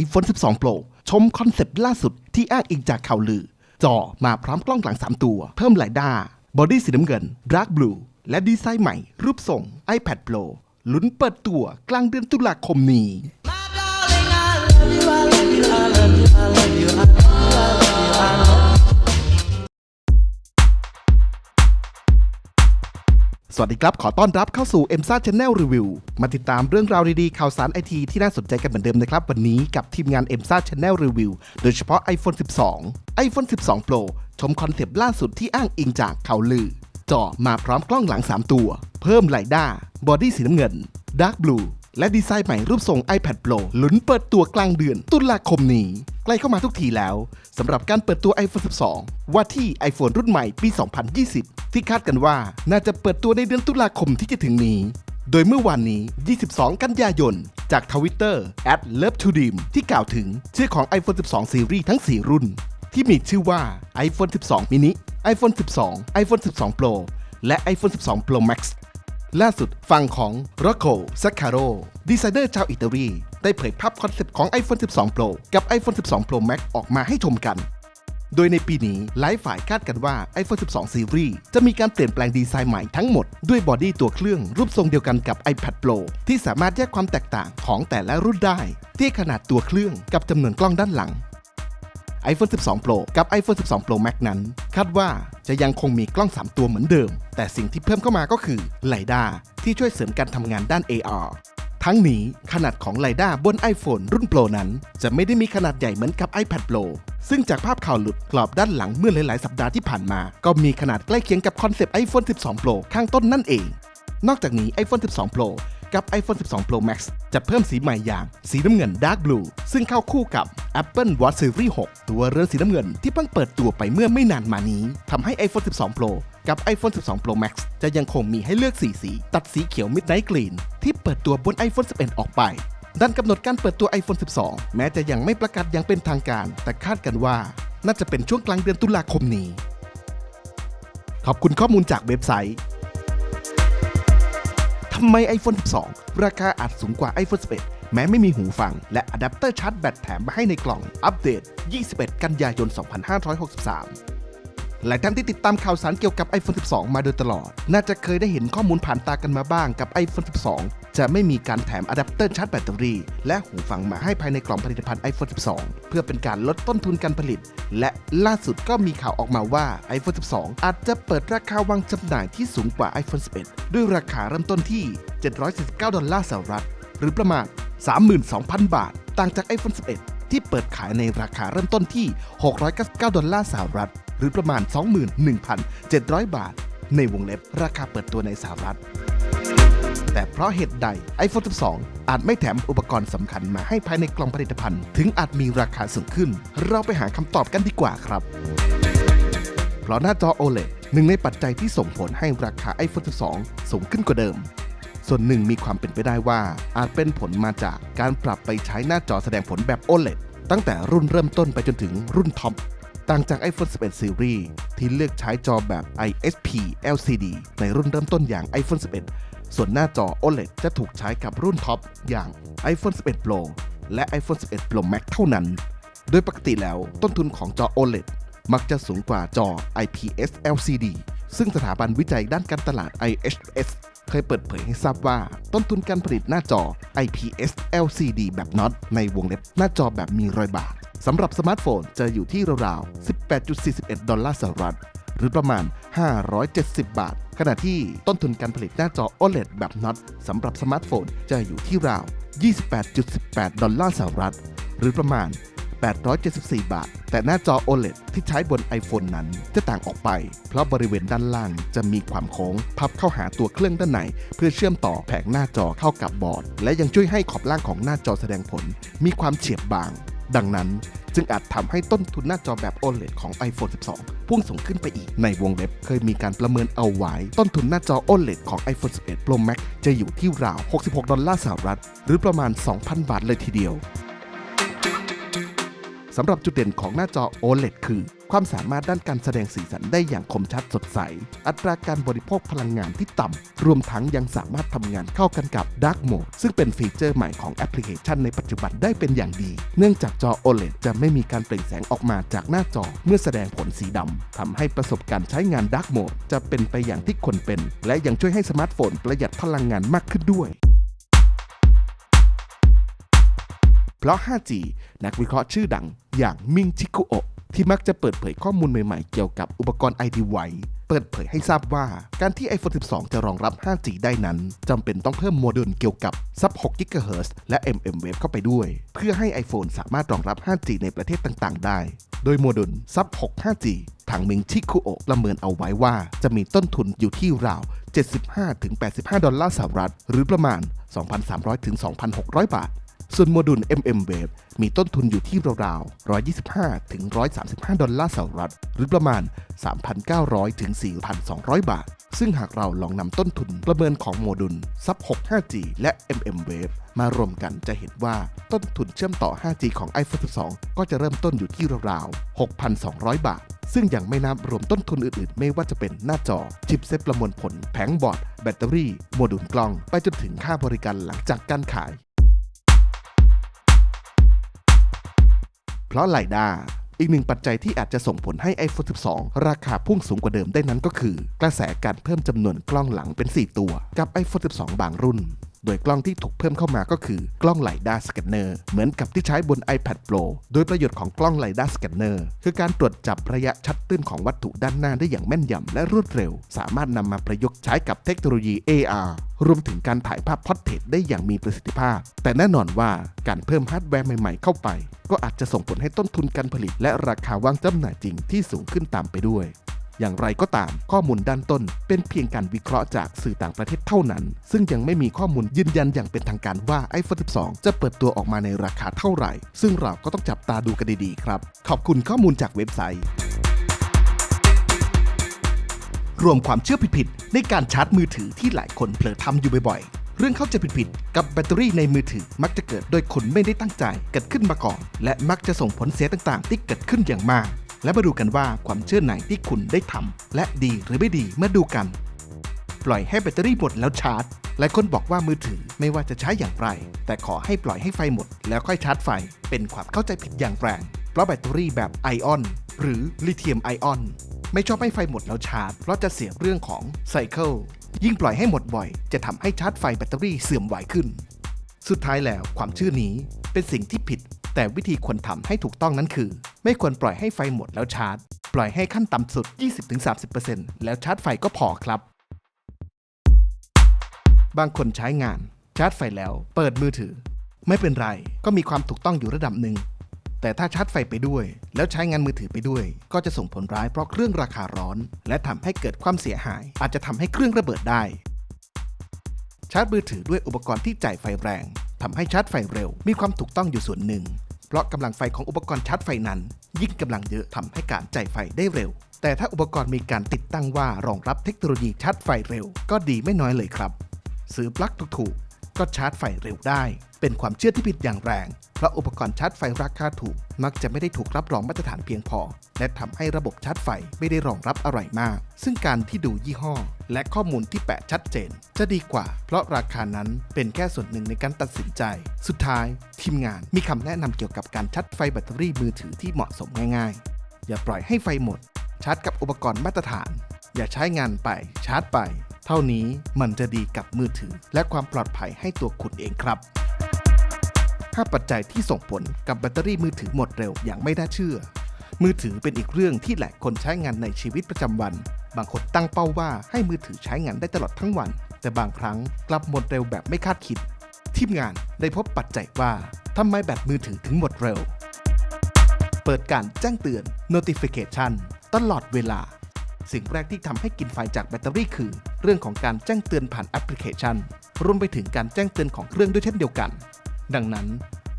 iPhone 12 Pro ชมคอนเซปต์ล่าสุดที่อ้างอิงจากข่าวลือ จอมาพร้อมกล้องหลัง 3 ตัว เพิ่มไลด้าบอดี้สีน้ำเงิน Dark Blue และดีไซน์ใหม่ รูปทรง iPad Pro ลุ้นเปิดตัวกลางเดือนตุลาคมนี้ สวัสดีครับ ขอต้อนรับเข้าสู่ m s a Channel Review มาติดตามเรื่องราวดีๆ ข่าวสารไอทีที่น่าสนใจกันเหมือนเดิมนะครับ วันนี้กับทีมงาน m s a Channel Review โดยเฉพาะ iPhone 12 iPhone 12 Pro ชมคอนเซปต์ล่าสุดที่อ้างอิงจากข่าวลือ จอมาพร้อมกล้องหลัง 3 ตัว เพิ่มไลด้าบอดี้สีน้ำเงิน Dark Blue และดีไซน์ใหม่รูปทรง iPad Pro ลุ้นเปิดตัวกลางเดือน ตุลาคมนี้ ใกล้เข้ามาทุกทีแล้วสำหรับการเปิดตัว iPhone 12 ว่าที่ iPhone รุ่นใหม่ปี 2020 ที่คาดกันว่าน่าจะเปิดตัวในเดือนตุลาคมที่จะถึงนี้โดยเมื่อวานนี้ 22 กันยายน จากทวิตเตอร์ love to dream ที่กล่าวถึงชื่อของ iPhone 12ซีรีส์ทั้ง 4 รุ่น ที่มีชื่อว่า iPhone 12 mini iPhone 12 iPhone 12 Pro และ iPhone 12 Pro Max ล่าสุดฝั่งของ Rocco Saccaro ดีไซเนอร์ชาวอิตาลี ได้เผยภาพคอนเซปต์ของ iPhone 12 Pro กับ iPhone 12 Pro Max ออกมาให้ชมกัน โดยในปีนี้หลายฝ่ายคาดกันว่า iPhone 12 Series จะมีการเปลี่ยนแปลงดีไซน์ใหม่ทั้งหมด ด้วยบอดี้ตัวเครื่องรูปทรงเดียวกันกับ iPad Pro ที่สามารถแยกความแตกต่างของแต่ละรุ่นได้ ที่ขนาดตัวเครื่องกับจำนวนกล้องด้านหลัง iPhone 12 Pro กับ iPhone 12 Pro Max นั้น คาดว่าจะยังคงมีกล้อง 3 ตัวเหมือนเดิม แต่สิ่งที่เพิ่มเข้ามาก็คือไลด้าที่ช่วยเสริมการทำงานด้าน AR ทั้งนี้ขนาดของไลด้าบน iPhone รุ่น Pro นั้น จะไม่ได้มีขนาดใหญ่เหมือนกับ iPad Pro ซึ่งจากภาพข่าวหลุดกรอบด้านหลังเมื่อหลาย ๆ สัปดาห์ที่ผ่านมา ก็มีขนาดใกล้เคียงกับคอนเซปต์ iPhone 12 Pro ข้างต้นนั่นเอง นอกจากนี้ iPhone 12 Pro กับ iPhone 12 Pro Max จะเพิ่มสีใหม่อย่างสีน้ำเงิน Dark Blue ซึ่งเข้าคู่กับ Apple Watch Series 6 ตัวเรือนสีน้ำเงินที่เพิ่งเปิดตัวไปเมื่อไม่นานมานี้ทำให้ iPhone 12 Pro กับ iPhone 12 Pro Max จะยังคงมีให้เลือก 4 สี ตัดสีเขียว Midnight Green ที่เปิดตัวบน iPhone 11 ออกไปด้านกำหนดการเปิดตัว iPhone 12 แม้จะยังไม่ประกาศอย่างเป็นทางการ แต่คาดกันว่า น่าจะเป็นช่วงกลางเดือนตุลาคมนี้ ขอบคุณข้อมูลจากเว็บไซต์ ทำไม iPhone 12 ราคาอาจสูงกว่า iPhone 11 แม้ไม่มีหูฟัง และอะแดปเตอร์ชาร์จแบตแถมมาให้ในกล่อง อัปเดต 21 กันยายน 2563 หลายท่านที่ติดตามข่าวสารเกี่ยวกับ iPhone 12 มาโดยตลอด น่าจะเคยได้เห็นข้อมูลผ่านตากันมาบ้างกับ iPhone 12 จะไม่มีการแถมอะแดปเตอร์ชาร์จแบตเตอรี่ และหูฟังมาให้ภายในกล่องผลิตภัณฑ์ iPhone 12 เพื่อเป็นการลดต้นทุนการผลิต และล่าสุดก็มีข่าวออกมาว่า iPhone 12 อาจจะเปิดราคาวางจำหน่ายที่สูงกว่า iPhone 11 ด้วยราคาเริ่มต้นที่ 749 ดอลลาร์สหรัฐ หรือประมาณ 32,000 บาท ต่างจาก iPhone 11 ที่เปิดขายในราคาเริ่มต้นที่ 699 ดอลลาร์สหรัฐ หรือประมาณ 21,700 บาท ในวงเล็บราคาเปิดตัวในสหรัฐ แต่เพราะเหตุใด iPhone 12 อาจไม่แถมอุปกรณ์สำคัญมาให้ภายในกล่องผลิตภัณฑ์ ถึงอาจมีราคาสูงขึ้น เราไปหาคำตอบกันดีกว่าครับ เพราะหน้าจอ OLED หนึ่งในปัจจัยที่ส่งผลให้ราคา iPhone 12 สูงขึ้นกว่าเดิมส่วนหนึ่งมีความเป็นไปได้ว่า อาจเป็นผลมาจากการปรับไปใช้หน้าจอแสดงผลแบบ OLED ตั้งแต่รุ่นเริ่มต้นไปจนถึงรุ่นท็อป ต่างจาก iPhone 11 Series ที่เลือกใช้จอแบบ ISP LCD ในรุ่นเริ่มต้นอย่าง iPhone 11 ส่วนหน้าจอ OLED จะถูกใช้กับรุ่นท็อปอย่าง iPhone 11 Pro และ iPhone 11 Pro Max เท่านั้น โดยปกติแล้วต้นทุนของจอ OLED มักจะสูงกว่าจอ IPS LCD ซึ่งสถาบันวิจัยด้านการตลาด IHS เคยเปิดเผยให้ทราบว่า ต้นทุนการผลิตหน้าจอ IPS LCD แบบน็อตในวงเล็บหน้าจอแบบมีรอยบาท สำหรับสมาร์ทโฟนจะอยู่ที่ราวๆ 18.41 ดอลลาร์สหรัฐ หรือประมาณ 570 บาท ขณะที่ต้นทุนการผลิตหน้าจอ OLED แบบน็อตสำหรับสมาร์ทโฟนจะอยู่ที่ราว 28.18 ดอลลาร์สหรัฐ หรือประมาณ 874 บาท แต่หน้าจอ OLED ที่ใช้บน iPhone นั้นจะต่างออกไป เพราะบริเวณด้านล่างจะมีความโค้ง พับเข้าหาตัวเครื่องด้านใน เพื่อเชื่อมต่อแผงหน้าจอเข้ากับบอร์ด และยังช่วยให้ขอบล่างของหน้าจอแสดงผล มีความเฉียบบาง ดังนั้นจึงอาจทำให้ต้นทุนหน้าจอแบบ OLED ของ iPhone 12 พุ่งสูงขึ้นไปอีก ในวงเล็บเคยมีการประเมินเอาไว้ ต้นทุนหน้าจอ OLED ของ iPhone 11 Pro Max จะอยู่ที่ราว 66 ดอลลาร์สหรัฐ หรือประมาณ 2,000 บาทเลยทีเดียวสำหรับจุดเด่นของหน้าจอ OLED คือ ความสามารถด้านการแสดงสีสันได้อย่างคมชัดสดใส อัตราการบริโภคพลังงานที่ต่ำ รวมทั้งยังสามารถทำงานเข้ากันกับ Dark Mode ซึ่งเป็นฟีเจอร์ใหม่ของแอปพลิเคชันในปัจจุบันได้เป็นอย่างดี เนื่องจากจอ OLED จะไม่มีการเปล่งแสงออกมาจากหน้าจอเมื่อแสดงผลสีดำทำให้ประสบการณ์ใช้งาน Dark Mode จะเป็นไปอย่างที่ควรเป็น และยังช่วยให้สมาร์ทโฟนประหยัดพลังงานมากขึ้นด้วยเพราะ 5G นักวิเคราะห์ชื่อดังอย่างมิงชิคุโอะ ที่มักจะเปิดเผยข้อมูลใหม่ๆ เกี่ยวกับอุปกรณ์ ID ไว้เปิดเผยให้ทราบว่าการที่ iPhone 12 จะรองรับ 5G ได้นั้น จำเป็นต้องเพิ่มโมดูลเกี่ยวกับซับ 6 GHz และ MM Wave เข้าไปด้วย เพื่อให้ iPhone สามารถรองรับ 5G ในประเทศต่างๆ ได้ โดยโมดูลซับ 6 5G ทางมิงชิคุโอะประเมินเอาไว้ว่า จะมีต้นทุนอยู่ที่ราว 75-85 ดอลลาร์สหรัฐ หรือประมาณ 2,300-2,600 บาท ส่วนโมดูล MM Wave มีต้นทุนอยู่ที่ราวๆ 125 ถึง 135 ดอลลาร์สหรัฐ หรือประมาณ 3,900 ถึง 4,200 บาท ซึ่งหากเราลองนำต้นทุนประเมินของโมดูลซับ 6 5G และ MM Wave มารวมกันจะเห็นว่าต้นทุนเชื่อมต่อ 5G ของ iPhone 12 ก็จะเริ่มต้นอยู่ที่ราวๆ 6,200 บาท ซึ่งยังไม่นับรวมต้นทุนอื่นๆ ไม่ว่าจะเป็นหน้าจอ ชิปเซตประมวลผล แผงบอร์ด แบตเตอรี่ โมดูลกล้อง ไปจนถึงค่าบริการหลังจากการขาย เพราะไลด้าอีกหนึ่งปัจจัยที่อาจจะส่งผลให้ iPhone 12 ราคาพุ่งสูงกว่าเดิมได้นั้นก็คือ กระแสการเพิ่มจำนวนกล้องหลังเป็น 4 ตัว กับ iPhone 12 บางรุ่น โดยกล้องที่ถูกเพิ่มเข้ามาก็คือกล้องไลด้าสแกนเนอร์เหมือนกับที่ใช้บน iPad Pro โดยประโยชน์ของกล้องไลด้าสแกนเนอร์คือการตรวจจับระยะชัดตื้นของวัตถุด้านหน้าได้อย่างแม่นยำและรวดเร็ว สามารถนำมาประยุกต์ใช้กับเทคโนโลยี AR รวมถึงการถ่ายภาพพอร์เทรตได้อย่างมีประสิทธิภาพ แต่แน่นอนว่าการเพิ่มฮาร์ดแวร์ใหม่ๆเข้าไป ก็อาจจะส่งผลให้ต้นทุนการผลิต และราคาวางจำหน่ายจริงที่สูงขึ้นตามไปด้วย อย่างไรก็ตามข้อมูลด้านต้น เป็นเพียงการวิเคราะห์จากสื่อต่างประเทศเท่านั้น ซึ่งยังไม่มีข้อมูลยืนยันอย่างเป็นทางการว่า iPhone 12 จะเปิดตัวออกมาในราคาเท่าไหร่ ซึ่งเราก็ต้องจับตาดูกันดีๆครับ ขอบคุณข้อมูลจากเว็บไซต์ รวมความเชื่อผิดๆในการชาร์จมือถือที่หลายคนเผลอทำอยู่บ่อยๆ เรื่องเข้าใจผิดๆกับแบตเตอรี่ในมือถือมักจะเกิดโดยคนไม่ได้ตั้งใจเกิดขึ้นมาก่อน และมักจะส่งผลเสียต่างๆ ที่เกิดขึ้นอย่างมาก และมาดูกันว่าความเชื่อไหนที่คุณได้ทำและดีหรือไม่ดีมาดูกัน ปล่อยให้แบตเตอรี่หมดแล้วชาร์จหลายคนบอกว่ามือถือไม่ว่าจะใช้อย่างไร แต่ขอให้ปล่อยให้ไฟหมด แล้วค่อยชาร์จไฟ เป็นความเข้าใจผิดอย่างแรงเพราะแบตเตอรี่แบบไอออน หรือลิเธียมไอออน ไม่ชอบให้ไฟหมดแล้วชาร์จ เพราะจะเสียเรื่องของไซเคิลยิ่งปล่อยให้หมดบ่อย จะทำให้ชาร์จไฟแบตเตอรี่เสื่อมไวขึ้น สุดท้ายแล้วความเชื่อนี้เป็นสิ่งที่ผิด แต่วิธีควรทำให้ถูกต้องนั้นคือ ไม่ควรปล่อยให้ไฟหมดแล้วชาร์จ ปล่อยให้ขั้นต่ำสุด 20-30%แล้วชาร์จไฟก็พอครับ บางคนใช้งาน ชาร์จไฟแล้ว เปิดมือถือ ไม่เป็นไร ก็มีความถูกต้องอยู่ระดับหนึ่ง แต่ถ้าชาร์จไฟไปด้วย แล้วใช้งานมือถือไปด้วย ก็จะส่งผลร้ายเพราะเครื่องราคาร้อน และทำให้เกิดความเสียหาย อาจจะทำให้เครื่องระเบิดได้ ชาร์จมือถือด้วยอุปกรณ์ที่จ่ายไฟแรงทำให้ชาร์จไฟเร็ว มีความถูกต้องอยู่ส่วนหนึ่ง เพราะกำลังไฟของอุปกรณ์ชาร์จไฟนั้น ยิ่งกำลังเยอะทำให้การจ่ายไฟได้เร็ว แต่ถ้าอุปกรณ์มีการติดตั้งว่ารองรับเทคโนโลยีชาร์จไฟเร็ว ก็ดีไม่น้อยเลยครับ ซื้อปลั๊กถูก ก็ชาร์จไฟเร็วได้ เป็นความเชื่อที่ผิดอย่างแรง เพราะอุปกรณ์ชาร์จไฟราคาถูก มักจะไม่ได้ถูกรับรองมาตรฐานเพียงพอ และทำให้ระบบชาร์จไฟไม่ได้รองรับอะไรมาก ซึ่งการที่ดูยี่ห้อ และข้อมูลที่แปะชัดเจน จะดีกว่า เพราะราคานั้นเป็นแค่ส่วนหนึ่งในการตัดสินใจ สุดท้าย ทีมงานมีคำแนะนำเกี่ยวกับการชาร์จไฟแบตเตอรี่มือถือที่เหมาะสมง่ายๆ อย่าปล่อยให้ไฟหมด ชาร์จกับอุปกรณ์มาตรฐาน อย่าใช้งานไปชาร์จไป เท่านี้มันจะดีกับมือถือ และความปลอดภัยให้ตัวคุณเองครับ5ปัจจัยที่ส่งผลกับแบตเตอรี่มือถือหมดเร็วอย่างไม่น่าเชื่อ มือถือเป็นอีกเรื่องที่หลายคนใช้งานในชีวิตประจำวัน บางคนตั้งเป้าว่าให้มือถือใช้งานได้ตลอดทั้งวัน แต่บางครั้งกลับหมดเร็วแบบไม่คาดคิด ทีมงานได้พบปัจจัยว่าทำไมแบตมือถือถึงหมดเร็ว เปิดการแจ้งเตือน notification ตลอดเวลา สิ่งแรกที่ทำให้กินไฟจากแบตเตอรี่คือ เรื่องของการแจ้งเตือนผ่านแอปพลิเคชัน รวมไปถึงการแจ้งเตือนของเครื่องด้วยเช่นเดียวกัน ดังนั้น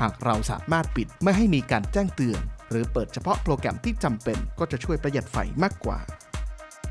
หากเราสามารถปิดไม่ให้มีการแจ้งเตือน หรือเปิดเฉพาะโปรแกรมที่จำเป็นก็จะช่วยประหยัดไฟมากกว่า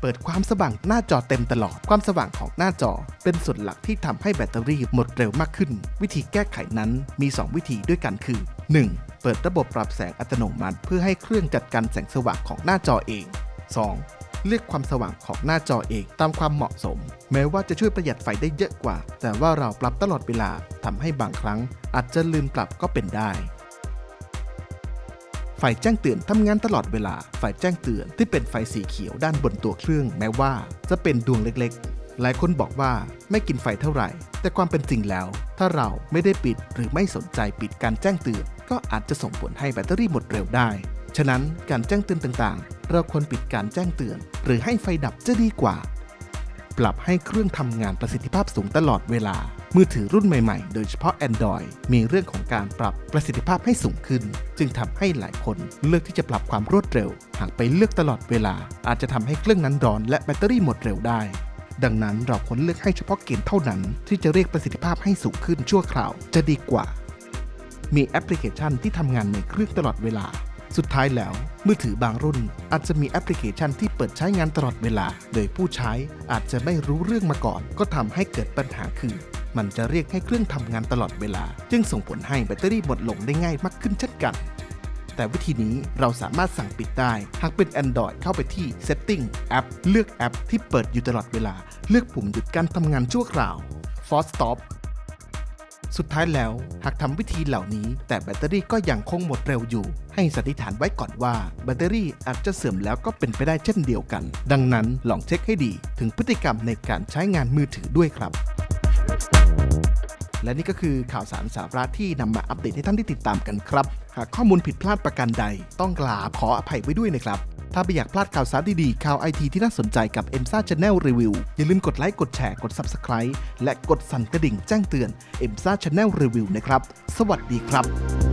เปิดความสว่างหน้าจอเต็มตลอดความสว่างของหน้าจอ เป็นส่วนหลักที่ทำให้แบตเตอรี่หมดเร็วมากขึ้น วิธีแก้ไขนั้นมี 2 วิธีด้วยกันคือ 1. เปิดระบบปรับแสงอัตโนมัติ เพื่อให้เครื่องจัดการแสงสว่างของหน้าจอเอง 2. เลือกความสว่างของหน้าจอเองตามความเหมาะสม แม้ว่าจะช่วยประหยัดไฟได้เยอะกว่า แต่ว่าเราปรับตลอดเวลาทำให้บางครั้ง อาจจะลืมปรับก็เป็นได้ไฟแจ้งเตือนทำงานตลอดเวลา ไฟแจ้งเตือนที่เป็นไฟสีเขียวด้านบนตัวเครื่อง แม้ว่าจะเป็นดวงเล็กๆ หลายคนบอกว่าไม่กินไฟเท่าไหร่ แต่ความเป็นจริงแล้ว ถ้าเราไม่ได้ปิดหรือไม่สนใจปิดการแจ้งเตือน ก็อาจจะส่งผลให้แบตเตอรี่หมดเร็วได้ ฉะนั้นการแจ้งเตือนต่างๆ เราควรปิดการแจ้งเตือน หรือให้ไฟดับจะดีกว่า ปรับให้เครื่องทำงานประสิทธิภาพสูงตลอดเวลา มือถือรุ่นใหม่ๆ โดยเฉพาะ Android มีเรื่องของการปรับประสิทธิภาพให้สูงขึ้น จึงทำให้หลายคนเลือกที่จะปรับความรวดเร็ว หากไปเลือกตลอดเวลา อาจจะทำให้เครื่องนั้นร้อนและแบตเตอรี่หมดเร็วได้ดังนั้นเราควรเลือกให้เฉพาะเกณฑ์เท่านั้น ที่จะเรียกประสิทธิภาพให้สูงขึ้นชั่วคราวจะดีกว่า มีแอปพลิเคชันที่ทำงานในเครื่องตลอดเวลา สุดท้ายแล้วมือถือบางรุ่นอาจจะมีแอปพลิเคชันที่เปิดใช้งานตลอดเวลา โดยผู้ใช้อาจจะไม่รู้เรื่องมาก่อน ก็ทำให้เกิดปัญหาคือ มันจะเรียกให้เครื่องทำงานตลอดเวลา จึงส่งผลให้แบตเตอรี่หมดลงได้ง่ายมากขึ้นเช่นกัน แต่วิธีนี้เราสามารถสั่งปิดได้ หากเป็น Android เข้าไปที่ Setting แอป เลือกแอปที่เปิดอยู่ตลอดเวลา เลือกปุ่มหยุดการทำงานชั่วคราว Force Stop สุดท้ายแล้วหากทำวิธีเหล่านี้ แต่แบตเตอรี่ก็ยังคงหมดเร็วอยู่ ให้สันนิษฐานไว้ก่อนว่าแบตเตอรี่อาจจะเสื่อมแล้วก็เป็นไปได้เช่นเดียวกัน ดังนั้นลองเช็คให้ดีถึงพฤติกรรมในการใช้งานมือถือด้วยครับและนี่ก็คือข่าวสารสาระที่นำมาอัปเดตให้ท่านได้ติดตามกันครับ หากข้อมูลผิดพลาดประการใด ต้องกราบขออภัยไว้ด้วยนะครับ ถ้าไม่อยากพลาดข่าวสารดีๆ ข่าวไอทีที่น่าสนใจกับ e m s a Channel Review อย่าลืมกดไลค์ กดแชร์ กด Subscribe และกดสั่นกระดิ่งแจ้งเตือน e m s a Channel Review นะครับ สวัสดีครับ